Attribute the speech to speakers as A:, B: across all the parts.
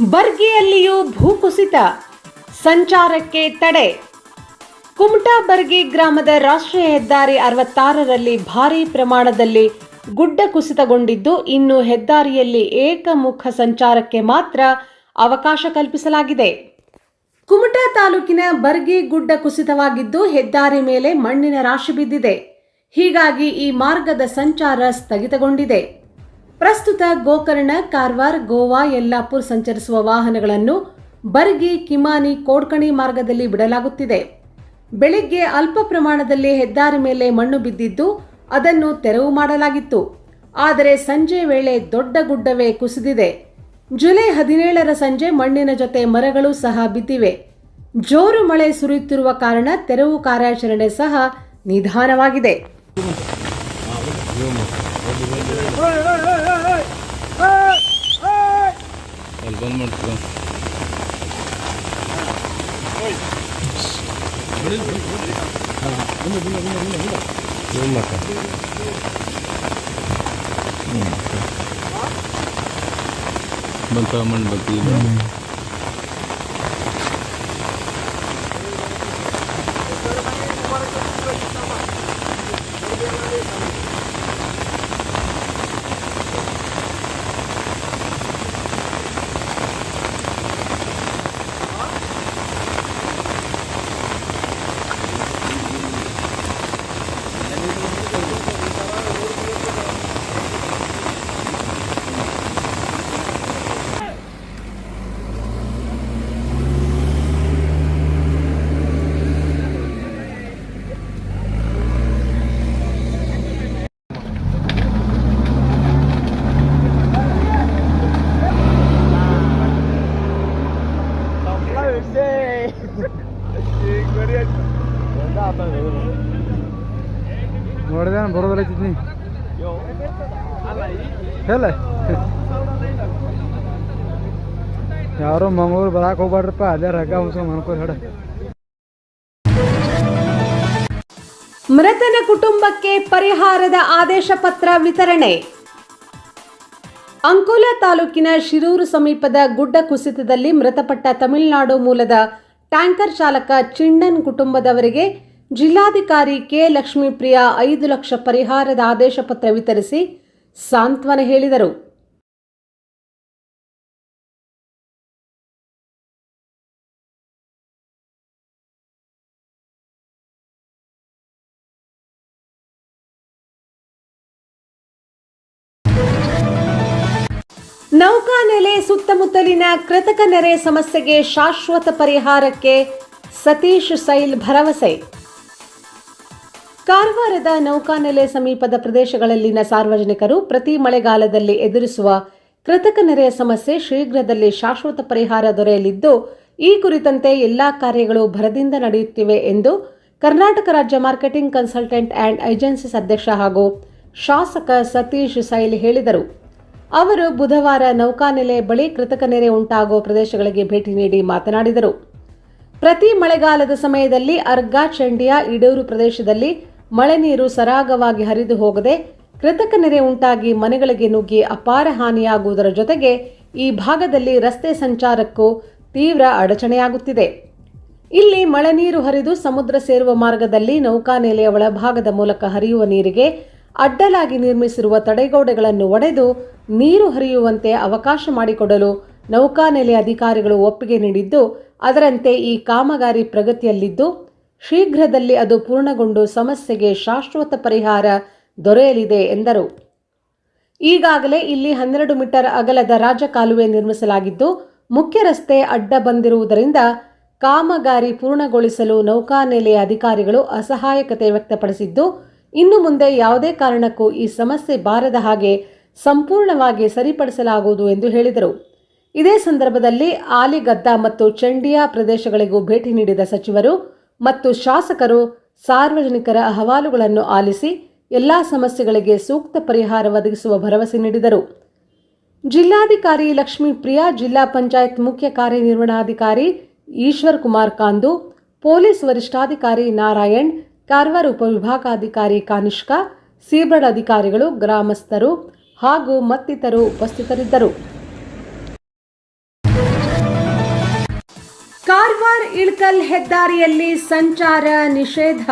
A: ಬರ್ಗಿಯಲ್ಲಿಯೂ ಭೂಕುಸಿತ, ಸಂಚಾರಕ್ಕೆ ತಡೆ. ಕುಮಟಾ ಬರ್ಗಿ ಗ್ರಾಮದ ರಾಷ್ಟ್ರೀಯ ಹೆದ್ದಾರಿ ಅರವತ್ತಾರರಲ್ಲಿ ಭಾರೀ ಪ್ರಮಾಣದಲ್ಲಿ ಗುಡ್ಡ ಕುಸಿತಗೊಂಡಿದ್ದು, ಇನ್ನು ಹೆದ್ದಾರಿಯಲ್ಲಿ ಏಕಮುಖ ಸಂಚಾರಕ್ಕೆ ಮಾತ್ರ ಅವಕಾಶ ಕಲ್ಪಿಸಲಾಗಿದೆ. ಕುಮಟಾ ತಾಲೂಕಿನ ಬರ್ಗಿ ಗುಡ್ಡ ಕುಸಿತವಾಗಿದ್ದು, ಹೆದ್ದಾರಿ ಮೇಲೆ ಮಣ್ಣಿನ ರಾಶಿ ಬಿದ್ದಿದೆ. ಹೀಗಾಗಿ ಈ ಮಾರ್ಗದ ಸಂಚಾರ ಸ್ಥಗಿತಗೊಂಡಿದೆ. ಪ್ರಸ್ತುತ ಗೋಕರ್ಣ, ಕಾರವಾರ, ಗೋವಾ, ಯಲ್ಲಾಪುರ್ ಸಂಚರಿಸುವ ವಾಹನಗಳನ್ನು ಬರ್ಗಿ, ಕಿಮಾನಿ, ಕೋಡ್ಕಣಿ ಮಾರ್ಗದಲ್ಲಿ ಬಿಡಲಾಗುತ್ತಿದೆ. ಬೆಳಿಗ್ಗೆ ಅಲ್ಪ ಪ್ರಮಾಣದಲ್ಲಿ ಹೆದ್ದಾರಿ ಮೇಲೆ ಮಣ್ಣು ಬಿದ್ದಿದ್ದು ಅದನ್ನು ತೆರವು ಮಾಡಲಾಗಿತ್ತು. ಆದರೆ ಸಂಜೆ ವೇಳೆ ದೊಡ್ಡ ಗುಡ್ಡವೇ ಕುಸಿದಿದೆ. ಜುಲೈ ಹದಿನೇಳರ ಸಂಜೆ ಮಣ್ಣಿನ ಜೊತೆ ಮರಗಳು ಸಹ ಬಿದ್ದಿವೆ. ಜೋರು ಮಳೆ ಸುರಿಯುತ್ತಿರುವ ಕಾರಣ ತೆರವು ಕಾರ್ಯಾಚರಣೆ ಸಹ ನಿಧಾನವಾಗಿದೆ.
B: ಅಲ್ಲಿ ಬಂದ್ ಮಾಡ್ತೀರ ಬಂತ ಮಣ್ಣು ಬಂತು
C: ನೋಡಿದೆ ಬರೋದಿಲ್ಲ ಚಿತ್ನಿ ಹೇಳ. ಯಾರೋ ಮಂಗಳೂರು ಬರಾಕ್ ಹೋಗ್ಬಾಡ್ರಪ್ಪ ಅದೇ ರಗ ಮುಸ್ಕೊಂಡ್ ಅನ್ಕೋ ಹೇಳ
A: ಮೃತನ ಕುಟುಂಬಕ್ಕೆ ಪರಿಹಾರದ ಆದೇಶ ಪತ್ರ ವಿತರಣೆ. ಅಂಕೋಲ ತಾಲೂಕಿನ ಶಿರೂರು ಸಮೀಪದ ಗುಡ್ಡ ಕುಸಿತದಲ್ಲಿ ಮೃತಪಟ್ಟ ತಮಿಳುನಾಡು ಮೂಲದ ಟ್ಯಾಂಕರ್ ಚಾಲಕ ಚಿಣ್ಣನ್ ಕುಟುಂಬದವರಿಗೆ ಜಿಲ್ಲಾಧಿಕಾರಿ ಕೆ ಲಕ್ಷ್ಮೀಪ್ರಿಯ ಐದು ಲಕ್ಷ ಪರಿಹಾರದ ಆದೇಶ ಪತ್ರ ವಿತರಿಸಿ ಸಾಂತ್ವನ ಹೇಳಿದರು. ನೌಕಾನೆಲೆ ಸುತ್ತಮುತ್ತಲಿನ ಕೃತಕ ನೆರೆ ಸಮಸ್ಯೆಗೆ ಶಾಶ್ವತ ಪರಿಹಾರಕ್ಕೆ ಸತೀಶ್ ಸೈಲ್ ಭರವಸೆ. ಕಾರವಾರದ ನೌಕಾನೆಲೆ ಸಮೀಪದ ಪ್ರದೇಶಗಳಲ್ಲಿನ ಸಾರ್ವಜನಿಕರು ಪ್ರತಿ ಮಳೆಗಾಲದಲ್ಲಿ ಎದುರಿಸುವ ಕೃತಕ ನೆರೆಯ ಸಮಸ್ಯೆ ಶೀಘ್ರದಲ್ಲಿ ಶಾಶ್ವತ ಪರಿಹಾರ ದೊರೆಯಲಿದ್ದು, ಈ ಕುರಿತಂತೆ ಎಲ್ಲಾ ಕಾರ್ಯಗಳು ಭರದಿಂದ ನಡೆಯುತ್ತಿವೆ ಎಂದು ಕರ್ನಾಟಕ ರಾಜ್ಯ ಮಾರ್ಕೆಟಿಂಗ್ ಕನ್ಸಲ್ಟೆಂಟ್ ಆ್ಯಂಡ್ ಏಜೆನ್ಸೀಸ್ ಅಧ್ಯಕ್ಷ ಹಾಗೂ ಶಾಸಕ ಸತೀಶ್ ಸೈಲ್ ಹೇಳಿದರು. ಅವರು ಬುಧವಾರ ನೌಕಾನೆಲೆ ಬಳಿ ಕೃತಕ ನೆರೆ ಉಂಟಾಗುವ ಪ್ರದೇಶಗಳಿಗೆ ಭೇಟಿ ನೀಡಿ ಮಾತನಾಡಿದರು. ಪ್ರತಿ ಮಳೆಗಾಲದ ಸಮಯದಲ್ಲಿ ಅರ್ಗಾ, ಚಂಡಿಯ, ಇಡೂರು ಪ್ರದೇಶದಲ್ಲಿ ಮಳೆ ನೀರು ಸರಾಗವಾಗಿ ಹರಿದು ಹೋಗದೆ ಕೃತಕ ನೆರೆ ಉಂಟಾಗಿ ಮನೆಗಳಿಗೆ ನುಗ್ಗಿ ಅಪಾರ ಹಾನಿಯಾಗುವುದರ ಜೊತೆಗೆ ಈ ಭಾಗದಲ್ಲಿ ರಸ್ತೆ ಸಂಚಾರಕ್ಕೂ ತೀವ್ರ ಅಡಚಣೆಯಾಗುತ್ತಿದೆ. ಇಲ್ಲಿ ಮಳೆ ನೀರು ಹರಿದು ಸಮುದ್ರ ಸೇರುವ ಮಾರ್ಗದಲ್ಲಿ ನೌಕಾನೆಲೆಯ ಒಳಭಾಗದ ಮೂಲಕ ಹರಿಯುವ ನೀರಿಗೆ ಅಡ್ಡಲಾಗಿ ನಿರ್ಮಿಸಿರುವ ತಡೆಗೋಡೆಗಳನ್ನು ಒಡೆದು ನೀರು ಹರಿಯುವಂತೆ ಅವಕಾಶ ಮಾಡಿಕೊಡಲು ನೌಕಾನೆಲೆ ಅಧಿಕಾರಿಗಳು ಒಪ್ಪಿಗೆ ನೀಡಿದ್ದು, ಅದರಂತೆ ಈ ಕಾಮಗಾರಿ ಪ್ರಗತಿಯಲ್ಲಿದ್ದು ಶೀಘ್ರದಲ್ಲಿ ಅದು ಪೂರ್ಣಗೊಂಡು ಸಮಸ್ಯೆಗೆ ಶಾಶ್ವತ ಪರಿಹಾರ ದೊರೆಯಲಿದೆ ಎಂದರು. ಈಗಾಗಲೇ ಇಲ್ಲಿ ಹನ್ನೆರಡು ಮೀಟರ್ ಅಗಲದ ರಾಜಕಾಲುವೆ ನಿರ್ಮಿಸಲಾಗಿದ್ದು, ಮುಖ್ಯ ರಸ್ತೆ ಅಡ್ಡ ಬಂದಿರುವುದರಿಂದ ಕಾಮಗಾರಿ ಪೂರ್ಣಗೊಳಿಸಲು ನೌಕಾನೆಲೆಯ ಅಧಿಕಾರಿಗಳು ಅಸಹಾಯಕತೆ ವ್ಯಕ್ತಪಡಿಸಿದ್ದು, ಇನ್ನು ಮುಂದೆ ಯಾವುದೇ ಕಾರಣಕ್ಕೂ ಈ ಸಮಸ್ಯೆ ಬಾರದ ಹಾಗೆ ಸಂಪೂರ್ಣವಾಗಿ ಸರಿಪಡಿಸಲಾಗುವುದು ಎಂದು ಹೇಳಿದರು. ಇದೇ ಸಂದರ್ಭದಲ್ಲಿ ಆಲಿಗದ್ದ ಮತ್ತು ಚಂಡಿಯಾ ಪ್ರದೇಶಗಳಿಗೂ ಭೇಟಿ ನೀಡಿದ ಸಚಿವರು ಮತ್ತು ಶಾಸಕರು ಸಾರ್ವಜನಿಕರ ಅಹವಾಲುಗಳನ್ನು ಆಲಿಸಿ ಎಲ್ಲ ಸಮಸ್ಯೆಗಳಿಗೆ ಸೂಕ್ತ ಪರಿಹಾರ ಒದಗಿಸುವ ಭರವಸೆ ನೀಡಿದರು. ಜಿಲ್ಲಾಧಿಕಾರಿ ಲಕ್ಷ್ಮೀ ಪ್ರಿಯಾ, ಜಿಲ್ಲಾ ಪಂಚಾಯತ್ ಮುಖ್ಯ ಕಾರ್ಯನಿರ್ವಹಣಾಧಿಕಾರಿ ಈಶ್ವರ್ ಕುಮಾರ್ ಕಾಂದು, ಪೊಲೀಸ್ ವರಿಷ್ಠಾಧಿಕಾರಿ ನಾರಾಯಣ್ ಕಾರವಾರ ಉಪವಿಭಾಗಾಧಿಕಾರಿ ಕಾನಿಷ್ಕಾ, ಸೀಬ್ರಡ್ ಅಧಿಕಾರಿಗಳು, ಗ್ರಾಮಸ್ಥರು ಹಾಗೂ ಮತ್ತಿತರರು ಉಪಸ್ಥಿತರಿದ್ದರು. ಕಾರವಾರ ಇಳಕಲ್ ಹೆದ್ದಾರಿಯಲ್ಲಿ ಸಂಚಾರ ನಿಷೇಧ.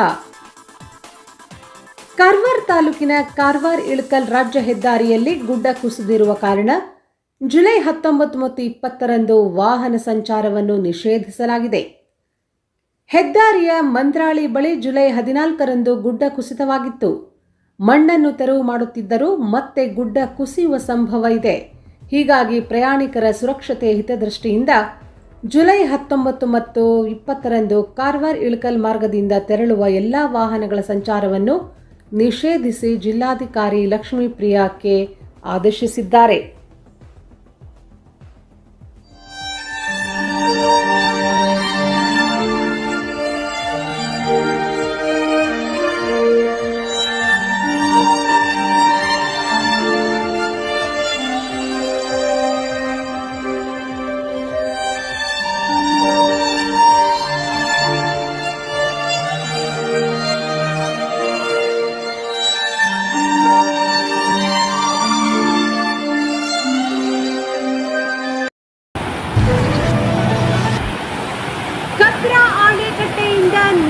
A: ಕಾರ್ವಾರ್ ತಾಲೂಕಿನ ಕಾರ್ವಾರ್ ಇಳಕಲ್ ರಾಜ್ಯ ಹೆದ್ದಾರಿಯಲ್ಲಿ ಗುಡ್ಡ ಕುಸಿದಿರುವ ಕಾರಣ ಜುಲೈ ಹತ್ತೊಂಬತ್ತು ಮತ್ತು ಇಪ್ಪತ್ತರಂದು ವಾಹನ ಸಂಚಾರವನ್ನು ನಿಷೇಧಿಸಲಾಗಿದೆ. ಹೆದ್ದಾರಿಯ ಮಂತ್ರಾಳಿ ಬಳಿ ಜುಲೈ ಹದಿನಾಲ್ಕರಂದು ಗುಡ್ಡ ಕುಸಿತವಾಗಿತ್ತು. ಮಣ್ಣನ್ನು ತೆರವು ಮಾಡುತ್ತಿದ್ದರೂ ಮತ್ತೆ ಗುಡ್ಡ ಕುಸಿಯುವ ಸಂಭವ ಇದೆ. ಹೀಗಾಗಿ ಪ್ರಯಾಣಿಕರ ಸುರಕ್ಷತೆ ಹಿತದೃಷ್ಟಿಯಿಂದ ಜುಲೈ ಹತ್ತೊಂಬತ್ತು ಮತ್ತು ಇಪ್ಪತ್ತರಂದು ಕಾರವಾರ ಇಳಕಲ್ ಮಾರ್ಗದಿಂದ ತೆರಳುವ ಎಲ್ಲಾ ವಾಹನಗಳ ಸಂಚಾರವನ್ನು ನಿಷೇಧಿಸಿ ಜಿಲ್ಲಾಧಿಕಾರಿ ಲಕ್ಷ್ಮೀಪ್ರಿಯಾ ಕೆ ಆದೇಶಿಸಿದ್ದಾರೆ.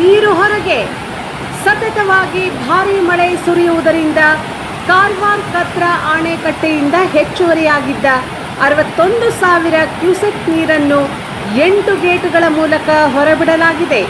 A: ನೀರು ಹೊರಗೆ ಸತತವಾಗಿ ಭಾರೀ ಮಳೆ ಸುರಿಯುವುದರಿಂದ ಕಾರವಾರ ಕತ್ರ ಆಣೆಕಟ್ಟೆಯಿಂದ ಹೆಚ್ಚುವರಿಯಾಗಿದ್ದ ಅರವತ್ತೊಂದು ಸಾವಿರ ಕ್ಯೂಸೆಕ್ ನೀರನ್ನು ಎಂಟು ಗೇಟುಗಳ ಮೂಲಕ ಹೊರಬಿಡಲಾಗಿದೆ.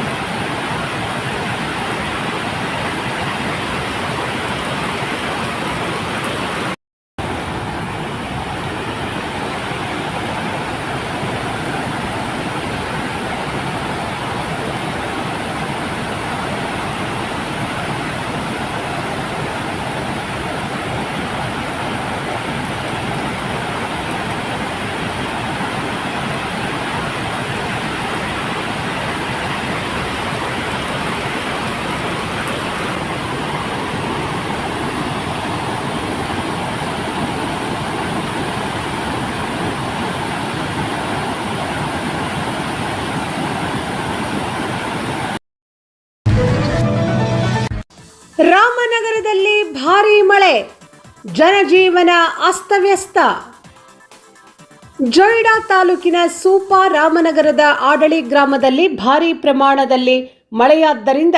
A: ರಾಮನಗರದಲ್ಲಿ ಭಾರಿ ಮಳೆ. ಜನಜೀವನ ಅಸ್ತವ್ಯಸ್ತ. ಜೊಯ್ಡಾ ತಾಲೂಕಿನ ಸೂಪಾ ರಾಮನಗರದ ಆಡಳಿ ಗ್ರಾಮದಲ್ಲಿ ಭಾರಿ ಪ್ರಮಾಣದಲ್ಲಿ ಮಳೆಯಾದ್ದರಿಂದ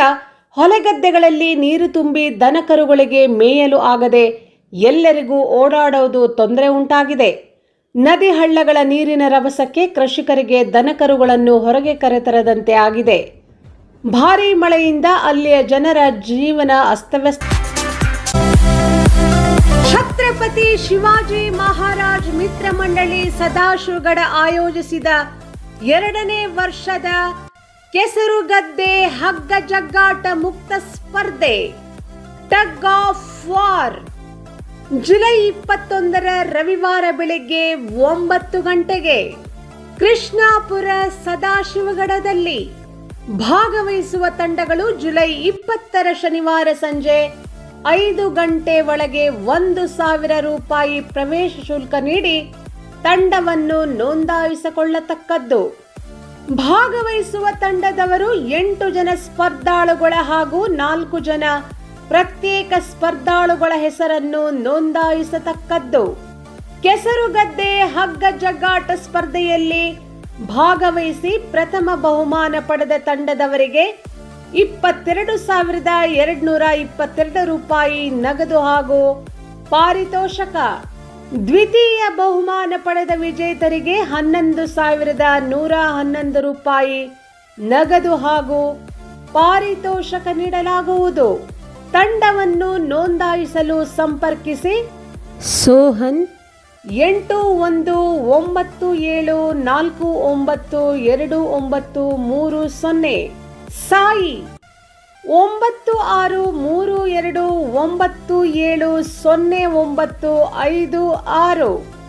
A: ಹೊಲಗದ್ದೆಗಳಲ್ಲಿ ನೀರು ತುಂಬಿ ದನಕರುಗಳಿಗೆ ಮೇಯಲು ಆಗದೆ ಎಲ್ಲರಿಗೂ ಓಡಾಡೋದು ತೊಂದರೆ ಉಂಟಾಗಿದೆ. ನದಿ ಹಳ್ಳಗಳ ನೀರಿನ ರಭಸಕ್ಕೆ ಕೃಷಿಕರಿಗೆ ದನಕರುಗಳನ್ನು ಹೊರಗೆ ಕರೆತರದಂತೆ ಆಗಿದೆ. ಭಾರೀ ಮಳೆಯಿಂದ ಅಲ್ಲಿಯ ಜನರ ಜೀವನ ಅಸ್ತವ್ಯಸ್ತ. ಛತ್ರಪತಿ ಶಿವಾಜಿ ಮಹಾರಾಜ್ ಮಿತ್ರ ಮಂಡಳಿ ಸದಾಶಿವಗಡ ಆಯೋಜಿಸಿದ ಎರಡನೇ ವರ್ಷದ ಕೆಸರುಗದ್ದೆ ಹಗ್ಗ ಜಗ್ಗಾಟ ಮುಕ್ತ ಸ್ಪರ್ಧೆ, ಟಗ್ ಆಫ್ ವಾರ್. ಜುಲೈ ಇಪ್ಪತ್ತೊಂದರ ರವಿವಾರ ಬೆಳಿಗ್ಗೆ ಒಂಬತ್ತು ಗಂಟೆಗೆ ಕೃಷ್ಣಾಪುರ ಸದಾಶಿವಗಡದಲ್ಲಿ ಭಾಗವಹಿಸುವ ತಂಡಗಳು ಜುಲೈ ಇಪ್ಪತ್ತರ ಶನಿವಾರ ಸಂಜೆ ಐದು ಗಂಟೆ ಒಳಗೆ ಒಂದು ಸಾವಿರ ರೂಪಾಯಿ ಪ್ರವೇಶ ಶುಲ್ಕ ನೀಡಿ ತಂಡವನ್ನು ನೋಂದಾಯಿಸಿಕೊಳ್ಳತಕ್ಕದ್ದು. ಭಾಗವಹಿಸುವ ತಂಡದವರು ಎಂಟು ಜನ ಸ್ಪರ್ಧಾಳುಗಳ ಹಾಗೂ ನಾಲ್ಕು ಜನ ಪ್ರತ್ಯೇಕ ಸ್ಪರ್ಧಾಳುಗಳ ಹೆಸರನ್ನು ನೋಂದಾಯಿಸತಕ್ಕದ್ದು. ಕೆಸರುಗದ್ದೆ ಹಗ್ಗ ಜಗ್ಗಾಟ ಸ್ಪರ್ಧೆಯಲ್ಲಿ ಭಾಗವಹಿಸಿ ಪ್ರಥಮ ಬಹುಮಾನ ಪಡೆದ ತಂಡದವರಿಗೆ ಇಪ್ಪತ್ತೆರಡು ಸಾವಿರದ ಎರಡ್ನೂರ ಇಪ್ಪತ್ತೆರಡು ರೂಪಾಯಿ ನಗದು ಹಾಗೂ ಪಾರಿತೋಷಕ ದ್ವಿತೀಯ ಬಹುಮಾನ ಪಡೆದ ವಿಜೇತರಿಗೆ ಹನ್ನೊಂದು ಸಾವಿರದ ನೂರ ಹನ್ನೊಂದು ರೂಪಾಯಿ ನಗದು ಹಾಗೂ ಪಾರಿತೋಷಕ ನೀಡಲಾಗುವುದು. ತಂಡವನ್ನು ನೋಂದಾಯಿಸಲು ಸಂಪರ್ಕಿಸಿ ಸೋಹನ್ ಎಂಟು ಒಂದು ಒಂಬತ್ತು ಏಳು ನಾಲ್ಕು ಒಂಬತ್ತು ಎರಡು ಒಂಬತ್ತು ಮೂರು ಸೊನ್ನೆ. ಸಾಯಿ ಒಂಬತ್ತು ಆರು ಮೂರು ಎರಡು ಒಂಬತ್ತು ಏಳು ಸೊನ್ನೆ ಒಂಬತ್ತು ಐದು ಆರು.